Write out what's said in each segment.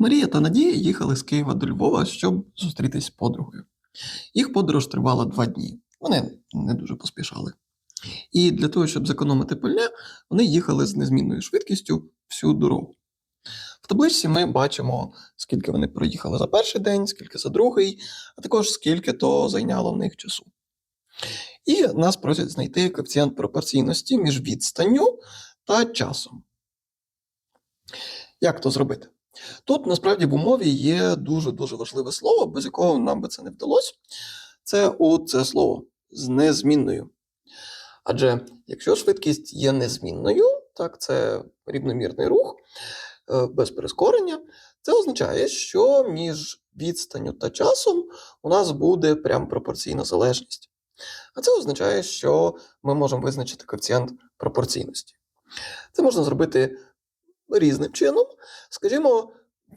Марія та Надія їхали з Києва до Львова, щоб зустрітись з подругою. Їх подорож тривала два дні. Вони не дуже поспішали. І для того, щоб зекономити пальне, вони їхали з незмінною швидкістю всю дорогу. В табличці ми бачимо, скільки вони проїхали за перший день, скільки за другий, а також скільки то зайняло в них часу. І нас просять знайти коефіцієнт пропорційності між відстанню та часом. Як то зробити? Тут насправді в умові є дуже-дуже важливе слово, без якого нам би це не вдалося. Це оце слово з незмінною. Адже якщо швидкість є незмінною, так це рівномірний рух е, без прискорення, це означає, що між відстанню та часом у нас буде прям пропорційна залежність. А це означає, що ми можемо визначити коефіцієнт пропорційності. Це можна зробити різним чином. Скажімо,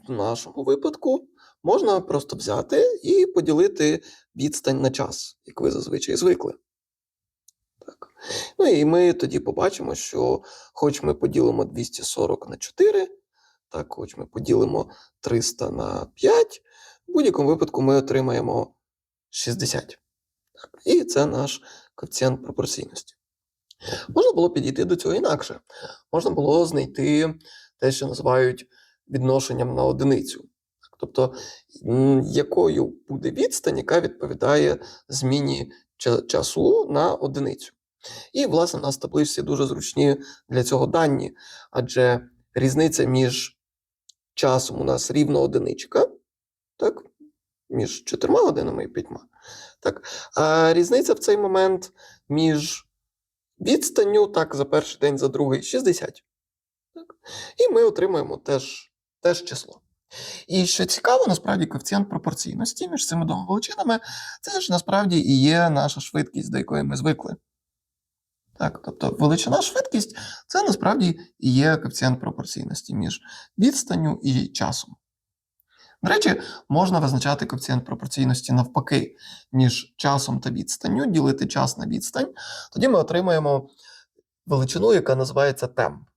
в нашому випадку можна просто взяти і поділити відстань на час, як ви зазвичай звикли. Так. Ну і ми тоді побачимо, що хоч ми поділимо 240 на 4, так, хоч ми поділимо 300 на 5, в будь-якому випадку ми отримаємо 60. Так. І це наш коефіцієнт пропорційності. Можна було підійти до цього інакше. Можна було знайти те, що називають відношенням на одиницю. Тобто, якою буде відстань, яка відповідає зміні часу на одиницю. І, власне, у нас в табличці дуже зручні для цього дані, адже різниця між часом у нас рівно одиничка, так, між чотирма годинами і п'ятьма. Так, а різниця в цей момент між відстанню, так, за перший день, за другий 60. Так? І ми отримуємо теж, теж число. І що цікаво, насправді коефіцієнт пропорційності між цими двома величинами, це ж насправді і є наша швидкість, до якої ми звикли. Так, тобто величина швидкість це насправді і є коефіцієнт пропорційності між відстанню і часом. До речі, можна визначати коефіцієнт пропорційності навпаки між часом та відстанню, ділити час на відстань. Тоді ми отримаємо величину, яка називається темп.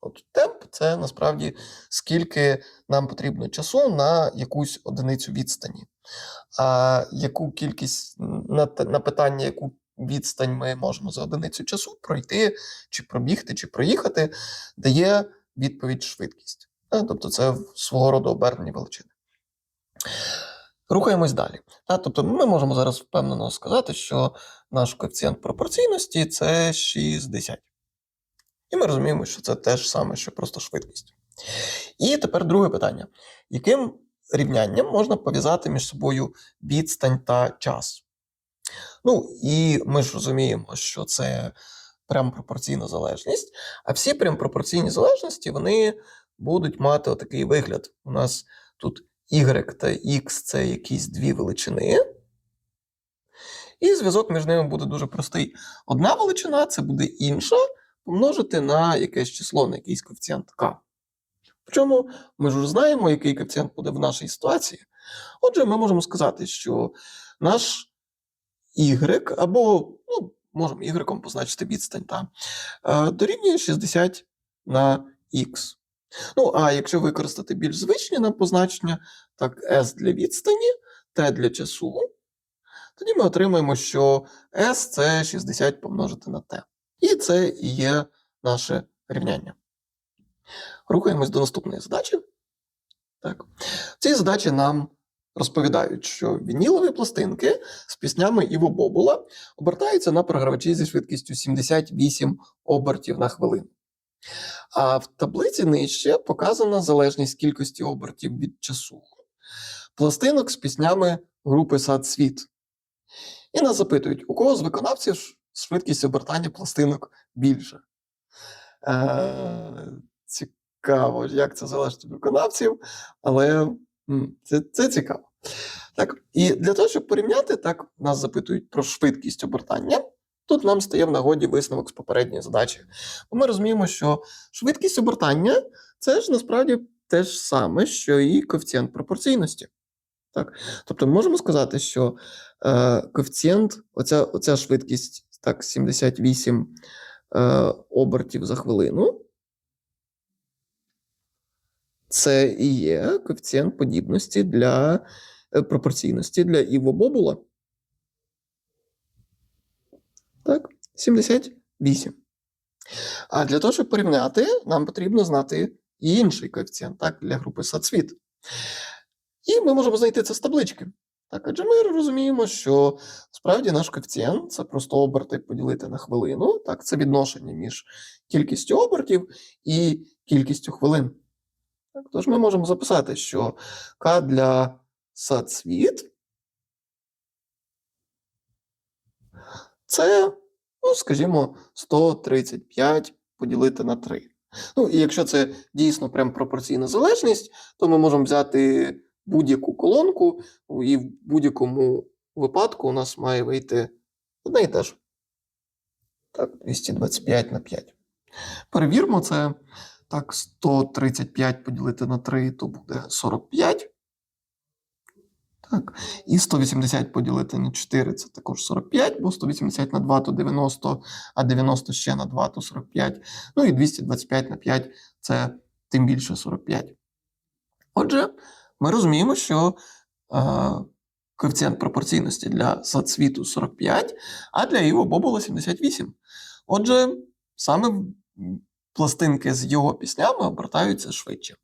От темп це насправді скільки нам потрібно часу на якусь одиницю відстані. А яку кількість на, на питання, яку відстань ми можемо за одиницю часу пройти, чи пробігти, чи проїхати, дає відповідь швидкість. Е, Тобто це свого роду обернені величини. Рухаємось далі. Тобто ми можемо зараз впевнено сказати, що наш коефіцієнт пропорційності це 60. І ми розуміємо, що це те ж саме, що просто швидкість. І тепер друге питання: яким рівнянням можна пов'язати між собою відстань та час? Ну, і ми ж розуміємо, що це прям пропорційна залежність, а всі прям пропорційні залежності вони будуть мати отакий вигляд. У нас тут y та x це якісь дві величини. І зв'язок між ними буде дуже простий. Одна величина це буде інша помножити на якесь число, на якийсь коефіцієнт k. Причому ми ж знаємо, який коефіцієнт буде в нашій ситуації. Отже, ми можемо сказати, що наш y, або ну, можемо y позначити відстань, та, е, дорівнює 60 на x. Ну, а якщо використати більш звичні нам позначення, так, s для відстані, t для часу, тоді ми отримаємо, що s це 60 помножити на t. І це є наше рівняння. Рухаємось до наступної задачі. Так. В цій задачі нам розповідають, що вінілові пластинки з піснями Іво Бобула обертаються на програвачі зі швидкістю 78 обертів на хвилину. А в таблиці нижче показана залежність кількості обертів від часу пластинок з піснями групи Сад Світ. І нас запитують, у кого з виконавців швидкість обертання пластинок більша. Е, цікаво, як це залежить від виконавців, але це, це цікаво. Так, і для того, щоб порівняти, так, нас запитують про швидкість обертання. Тут нам стає в нагоді висновок з попередньої задачі. Бо ми розуміємо, що швидкість обертання це ж насправді те ж саме, що і коефіцієнт пропорційності. Так? Тобто ми можемо сказати, що е, коефіцієнт, оця, оця швидкість так, 78 е, обертів за хвилину. Це і є коефіцієнт подібності для е, пропорційності для Іво Бобула. Так, 78. А для того, щоб порівняти, нам потрібно знати і інший коефіцієнт так, для групи сацвіт. І ми можемо знайти це з таблички. Так, адже ми розуміємо, що справді наш коефіцієнт це просто оберти поділити на хвилину. Так, це відношення між кількістю обертів і кількістю хвилин. Так, тож ми можемо записати, що К для сацвіт це, ну, скажімо, 135 поділити на 3. Ну, і якщо це дійсно прям пропорційна залежність, то ми можемо взяти будь-яку колонку, і в будь-якому випадку у нас має вийти одне і те ж. Так, 225 на 5. Перевірмо це. Так, 135 поділити на 3, то буде 45. Так, і 180 поділити на 4 це також 45, бо 180 на 2 то 90, а 90 ще на 2 то 45. Ну і 225 на 5 це тим більше 45. Отже, ми розуміємо, що е, коефіцієнт пропорційності для соцвіту 45, а для Іво Бобола 78. Отже, саме пластинки з його піснями обертаються швидше.